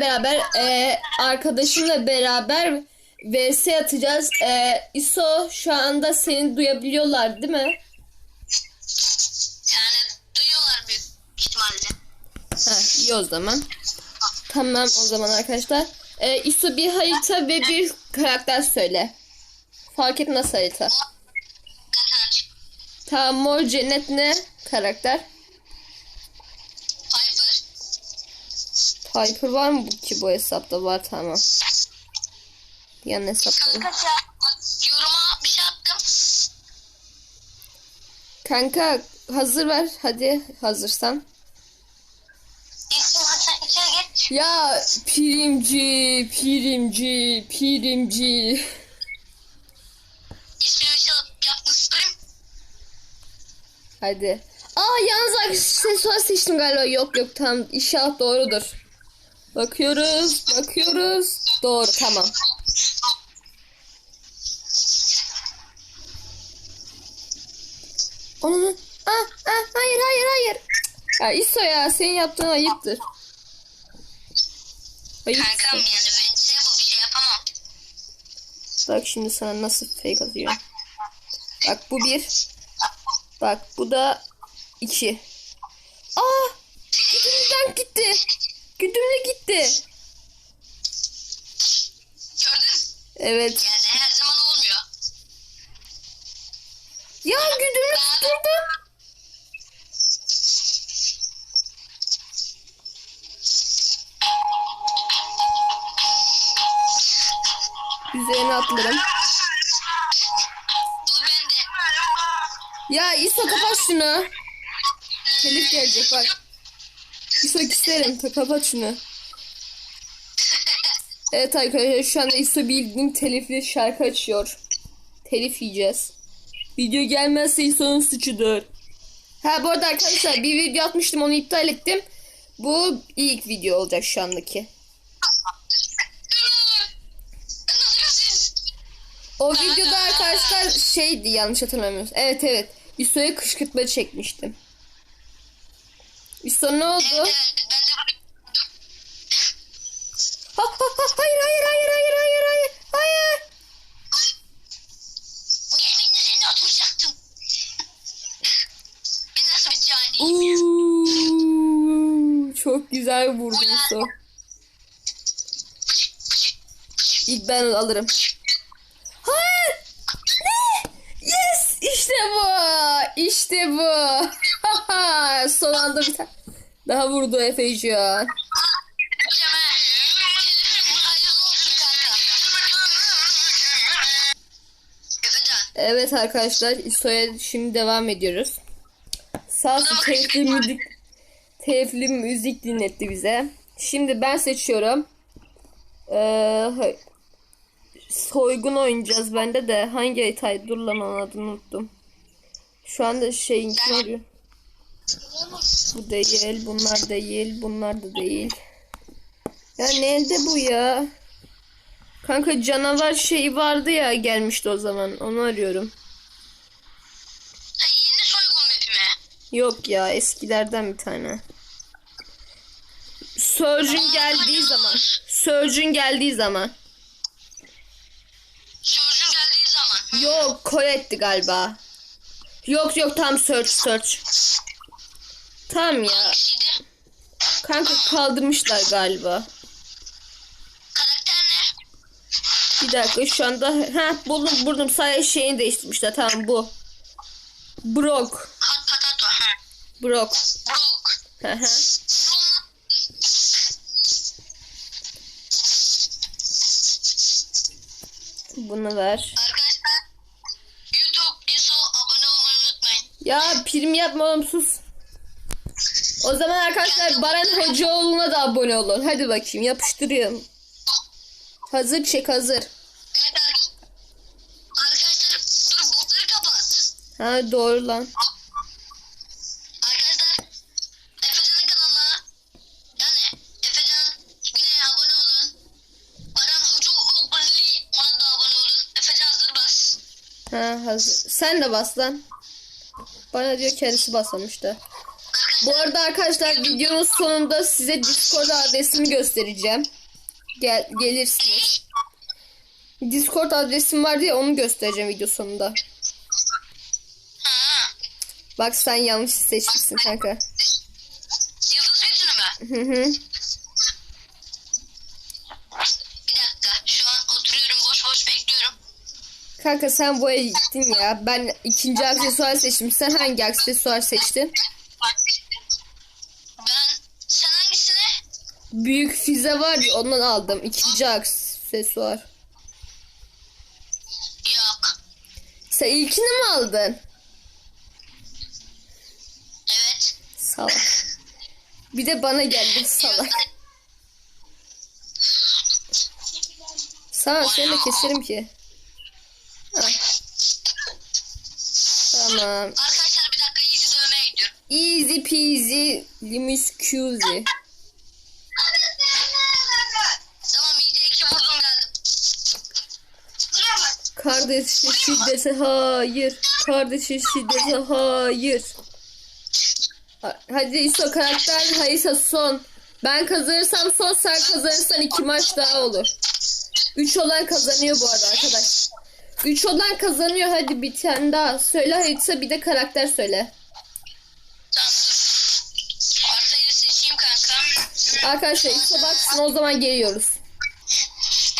beraber e, arkadaşımla beraber vs atacağız. E, ISO şu anda seni duyabiliyorlar değil mi? Yani duyuyorlar büyük ihtimalle. Ha, iyi o zaman. Tamam o zaman arkadaşlar. E, ISO bir harita ve bir karakter söyle. Fark etmez harita. Tamam mor cennet ne karakter? Piper. Piper var mı ki bu hesapta var tamam. Yan hesapta. Kanka ya. Yoruma bir şey attım. Kanka hazır ver hadi hazırsan. Ya çalıp yaptın stream. Hadi. Aa yalnız aksesuar seçtim galiba. Yok yok tamam inşallah doğrudur. Bakıyoruz, bakıyoruz. Doğru tamam. Onun ah, ah, hayır hayır hayır. Ya İso ya senin yaptığın ayıptır. Kankam Ayıptır. yani ben size bu bir şey yapamam. Bak şimdi sana nasıl fake atıyor. Bak bu bir. Bak bu da iki. Aa! Güdümlüden gitti. Güdümlü gitti. Gördün? Evet. Yani her zaman olmuyor. Ya güdümlü tutturdu. Üzerine atlarım. Ya İso kapat şunu. Telif gelecek bak. İso isterim. Kapat şunu. Evet arkadaşlar şu anda İso bildiğin telifli şarkı açıyor. Telif yiyeceğiz. Video gelmezse İso'nun suçudur. Ha bu arada arkadaşlar bir video atmıştım onu iptal ettim. Bu ilk video olacak şu andaki. O videoda arkadaşlar şeydi yanlış hatırlamıyorsun. Evet evet. İso'ya kışkırtma çekmiştim. İso ne oldu? Evet, evet, Ha, ha, ha, hayır hayır hayır hayır hayır hayır hayır. Yeminle seninle oturacaktım. ben nasıl bir cani? Uuu, çok güzel vurdun İso. İlk ben alırım. Hayır. Ne? Yes işte bu. İşte bu. Son anda bir tane daha vurdu Efecan. Evet arkadaşlar İso'ya şimdi devam ediyoruz. Sağ olsun telifli müzik, telifli müzik dinletti bize. Şimdi ben seçiyorum. Ee, soygun oynayacağız bende de. Hangi haritaydı? Dur lan onun adını unuttum. Şu anda şeyin kim arıyor? Bu değil, bunlar değil, bunlar da değil. Ya nerede bu ya? Kanka canavar şeyi vardı ya gelmişti o zaman. Onu arıyorum. Ha, yeni soygun map'i mi? Yok ya eskilerden bir tane. Surgeon geldiği zaman. Surgeon geldiği zaman. Surgeon geldiği zaman. Yok Colette'di galiba. Yok yok tam search search. Tam ya. Hangisiydi? Kanka kaldırmışlar galiba. Bir dakika şu anda ha buldum buldum sadece şeyini değiştirmişler tamam bu. Hı hı. Sonra Bunu ver. arkadaşlar YouTube abone olmayı unutmayın. Ya prim yapma oğlum sus. O zaman arkadaşlar Baran Hocaoğlu'na da abone olun. Hadi bakayım yapıştırıyorum. Hazır çek hazır. Arkadaşlar dur botları kapat. Ha doğru lan. Arkadaşlar Efecan'ın kanalına yani Efecan Güney'e abone olun. Baran Hoca Ali ona da abone olun. Efecan hazır bas. Ha hazır. Sen de bas lan. Bana diyor kendisi basamış da. Bu arada arkadaşlar videonun sonunda size Discord adresimi göstereceğim. Gel gelirsiniz. Discord adresim var diye onu göstereceğim video sonunda. Bak sen yanlış seçmişsin kanka. Yıldız yüzünü mü? Hı hı. Bir dakika. Şu an oturuyorum boş boş bekliyorum. Kanka sen bu gittin ya. Ben ikinci aksesuar seçtim. Sen hangi aksesuar seçtin? Ben sen hangisini? Büyük füze var ya ondan aldım. İkinci aksesuar. Yok. Sen ilkini mi aldın? Evet. Salak. Bir de bana geldi salak. Sana seni de keserim ki. Ha. Tamam. Arkadaşlar bir dakika iyice dövmeye gidiyorum. Easy peasy lemon Kardeşe şiddete hayır. Kardeşe şiddete hayır. Ha- Hadi İso karakter hayırsa son. Ben kazanırsam son sen kazanırsan iki maç daha olur. Üç olan kazanıyor bu arada arkadaş. Üç olan kazanıyor hadi bir tane daha. Söyle hayırsa bir de karakter söyle. Arkadaşlar İso baksın o zaman geliyoruz.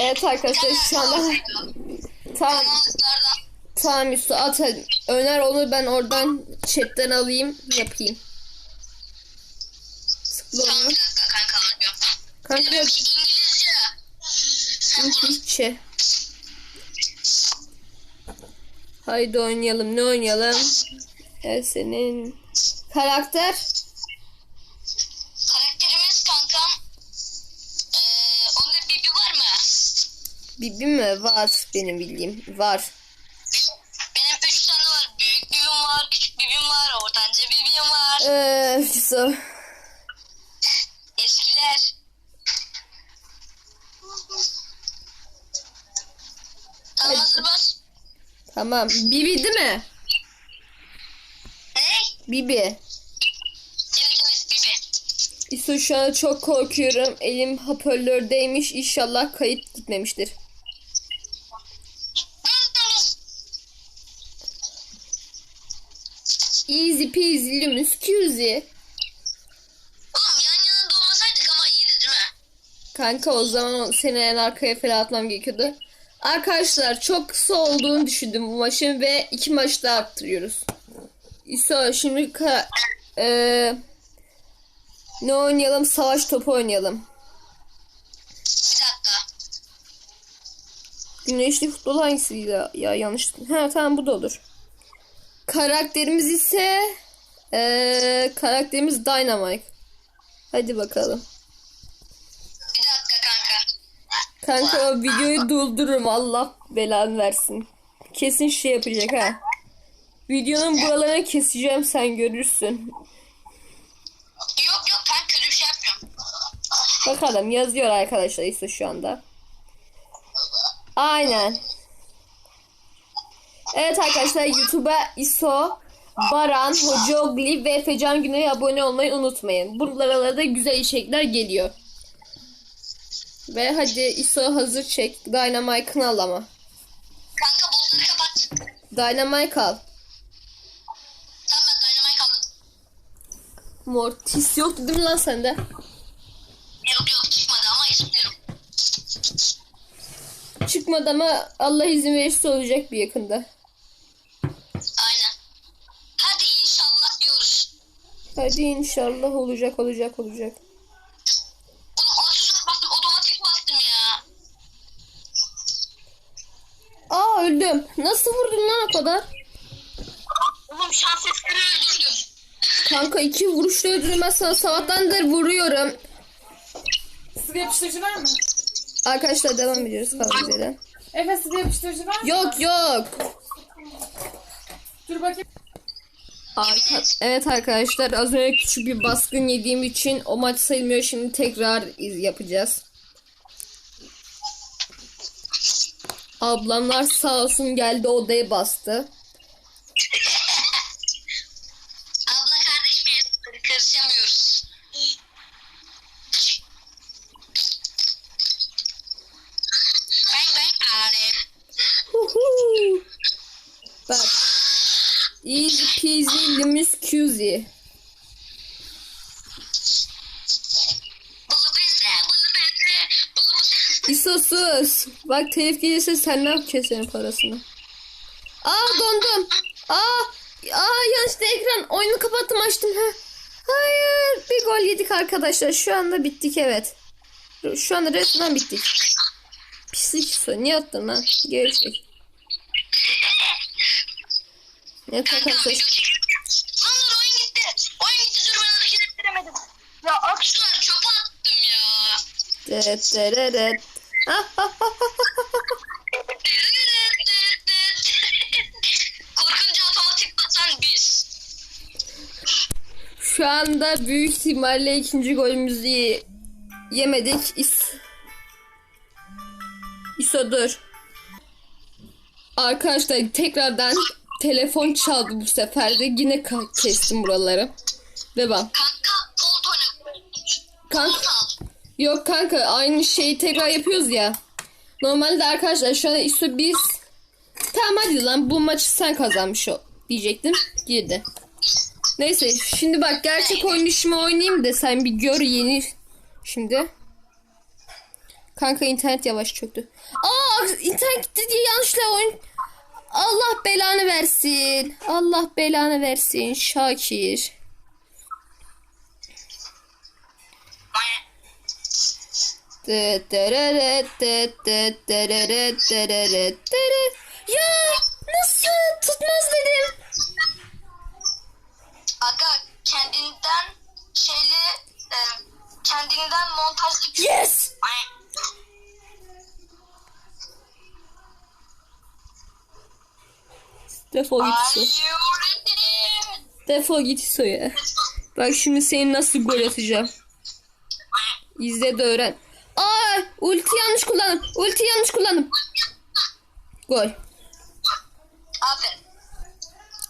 Evet arkadaşlar şu anda tamam tamam İso at hadi. Öner onu ben oradan chatten alayım yapayım. Tamam onu. kanka alıyorum. Kanka İngilizce. Türkçe. Haydi oynayalım. Ne oynayalım? Evet senin karakter. Karakterimiz kankam. Ee, onda Bibi var mı? Bibi mi? Var benim bildiğim. Var. Benim üç tane var. Büyük Bibim var, küçük Bibim var, ortanca Bibim var. Ee, so. Eskiler. Tamam Hadi. hazır bas. Tamam. Bibi değil mi? Ne? Bibi. İso şu an çok korkuyorum. Elim hoparlördeymiş. İnşallah kayıt gitmemiştir. Easy peasy lemon squeezy. Oğlum yan yana doğmasaydık ama iyiydi değil mi? Kanka o zaman seni en arkaya falan atmam gerekiyordu. Arkadaşlar çok kısa olduğunu düşündüm bu maçın ve iki maç daha arttırıyoruz. İso şimdi ka- eee, ne oynayalım? Savaş topu oynayalım. Bir dakika. Güneşli futbol hangisiydi ya? ya yanlış. Ha tamam bu da olur. Karakterimiz ise eee, karakterimiz Dynamite. Hadi bakalım. Bir dakika kanka. Kanka o videoyu durdururum Allah belanı versin. Kesin şey yapacak ha. Videonun buralarını keseceğim sen görürsün. Yok yok kanka kötü bir şey yapmıyorum. Bakalım yazıyor arkadaşlar ise şu anda. Aynen. Evet arkadaşlar YouTube'a ISO, Baran, Hocogli ve Efecan Güney'e abone olmayı unutmayın. Buralara da güzel içerikler geliyor. Ve hadi ISO hazır çek. Dynamite'ını al ama. Kanka bolları kapat. Dynamite al. Tamam ben dynamite aldım. Mortis yoktu değil mi lan sende? Yok yok çıkmadı ama istiyorum. Çıkmadı ama Allah izin verirse olacak bir yakında. Aynen. Hadi inşallah diyoruz. Hadi inşallah olacak olacak olacak. Bastım otomatik bastım ya. Aa öldüm. Nasıl vurdun lan o kadar? Oğlum şans eseri öldürdüm. Kanka iki vuruşla öldürdüm ben sana sabahtandır vuruyorum. Sıvı yapıştırıcı var mı? Arkadaşlar devam ediyoruz kaldığımız yerden. Efe sıvı yapıştırıcı var mı? Yok yok. Dur bakayım. Arka evet arkadaşlar az önce küçük bir baskın yediğim için o maç sayılmıyor. Şimdi tekrar iz yapacağız. Ablamlar sağ olsun geldi odaya bastı. Abla kardeş mi? Karışamıyoruz. Ben ben Arif. Bak. Easy peasy beze. İso sus. Bak telif gelirse sen ne yapacaksın senin parasını? Aa dondum. Aa, aa yanlışlıkla ekran oyunu kapattım açtım. Ha. Hayır bir gol yedik arkadaşlar. Şu anda bittik evet. Şu anda resmen bittik. Pislik İso. Niye attın lan? Gevşek. Ne Kanka takası? video çekiyorum. Lan dur oyun gitti. Oyun gitti dur ben hareket ettiremedim. Ya aksular çöpe attım ah, ah. Korkunca otomatik basan biz. Şu anda büyük ihtimalle ikinci golümüzü ye- yemedik. İs İso dur. Arkadaşlar tekrardan telefon çaldı bu sefer de yine kestim buraları. Ve bak. Kanka oyna. Kanka. Yok kanka aynı şeyi tekrar yapıyoruz ya. Normalde arkadaşlar şu an İso biz Tamam hadi lan bu maçı sen kazanmış ol diyecektim. Girdi. Neyse şimdi bak gerçek oynayışımı oynayayım da sen bir gör yeni şimdi. Kanka internet yavaş çöktü. Aa internet gitti diye yanlışla oyun. Allah belanı versin. Allah belanı versin Şakir. Ya nasıl tutmaz dedim. Aga kendinden şeyli e, kendinden montajlı Yes. Defol git ready? Defol git İso ya. Bak şimdi seni nasıl gol atacağım. İzle de öğren. Ulti yanlış kullandım. Ulti yanlış kullandım. Gol. Aferin.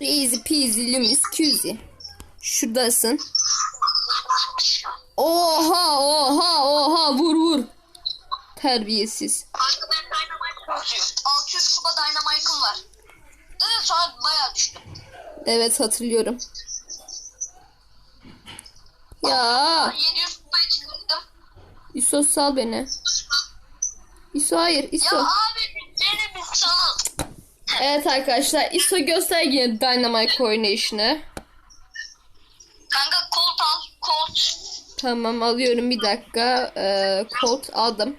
Easy peasy lemon squeezy. Şuradasın. Oha oha oha vur vur. Terbiyesiz. Kanka ben Dynamite 600. 600 kupa Dynamite'ım var. Evet sonra bayağı düştüm. Evet hatırlıyorum. Ya 700 kupaya çıkardım. İso sal beni. İso hayır Ya İso. abi beni bir. Evet arkadaşlar İso göster yine Dynamite oynayışını. Kanka kolt al. Kolt. Tamam alıyorum bir dakika. Ee, Colt aldım.